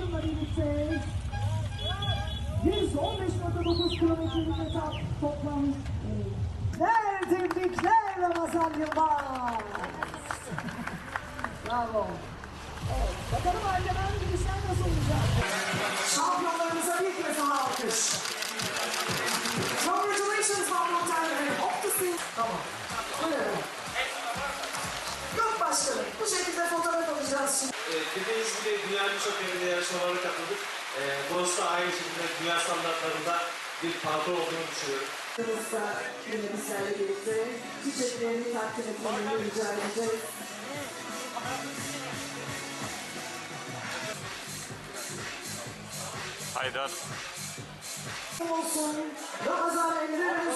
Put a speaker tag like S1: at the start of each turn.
S1: takımları birlikte 115.9 kilometrelik etap toplam. Ver tebrikler Ramazan Yılmaz. Bravo. Evet, bakalım Aydan'ın girişler nasıl olacak? Şampiyonlarımıza bir kez daha alkış. Congratulations one more time and hope to see. Tamam. Buyurun. Yok başkanım. Bu şekilde fotoğraf şimdi.
S2: Ee, Dediğiniz gibi dünyanın birçok yerinde yarışmalarına katıldık. Ee, burası da aynı şekilde dünya standartlarında bir parkur olduğunu düşünüyorum.
S1: Yanımızda yine bizlerle birlikte çiçeklerini takdim etmelerini rica edeceğiz.
S3: Haydar.
S1: olsun. Ramazan Emre